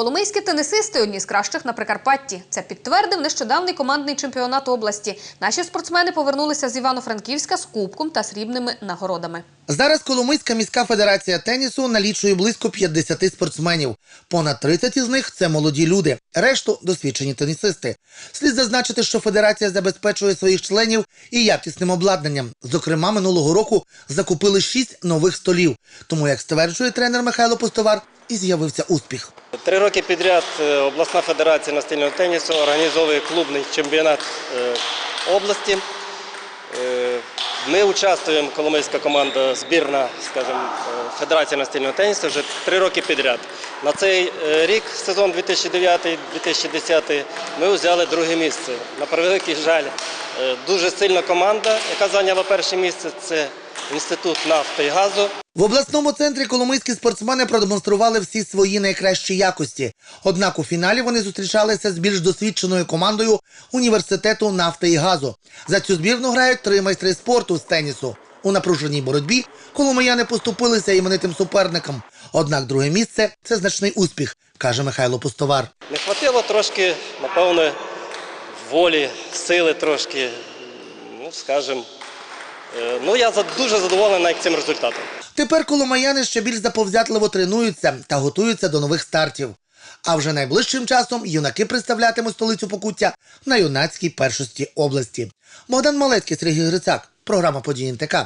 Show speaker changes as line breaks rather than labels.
Коломийські тенісисти одні з кращих на Прикарпатті. Це підтвердив нещодавний командний чемпіонат області. Наші спортсмени повернулися з Івано-Франківська з кубком та срібними нагородами.
Зараз Коломийська міська федерація тенісу налічує близько 50 спортсменів. Понад 30 із них це молоді люди, решту досвідчені тенісисти. Слід зазначити, що федерація забезпечує своїх членів і якісним обладнанням. Зокрема, минулого року закупили 6 нових столів. Тому, як стверджує тренер Михайло Пустовар, і з'явився успіх.
Три роки підряд е, обласна федерація настільного тенісу організовує клубний чемпіонат е, області. Е, Ми участвуємо, Коломийська команда, збірна, скажімо, Федерації настільного тенісу вже три роки підряд. На цей рік, сезон 2009-2010, ми взяли друге місце. На превеликий жаль, дуже сильна команда, яка зайняла перше місце. Це інститут нафти і газу.
В обласному центрі коломийські спортсмени продемонстрували всі свої найкращі якості. Однак у фіналі вони зустрічалися з більш досвідченою командою університету нафти і газу. За цю збірну грають три майстри спорту з тенісу. У напруженій боротьбі коломияни поступилися іменитим суперникам. Однак друге місце це значний успіх, каже Михайло Пустовар.
Не хватило трошки, напевно, волі, сили трошки, ну, скажімо. Е, Ну, я дуже задоволений цим результатом.
Тепер коломаяни ще більш заповзятливо тренуються та готуються до нових стартів. А вже найближчим часом юнаки представлятимуть столицю Покуття на юнацькій першості області. Богдан Малецький, Сергій Грицак. Програма «Події НТК».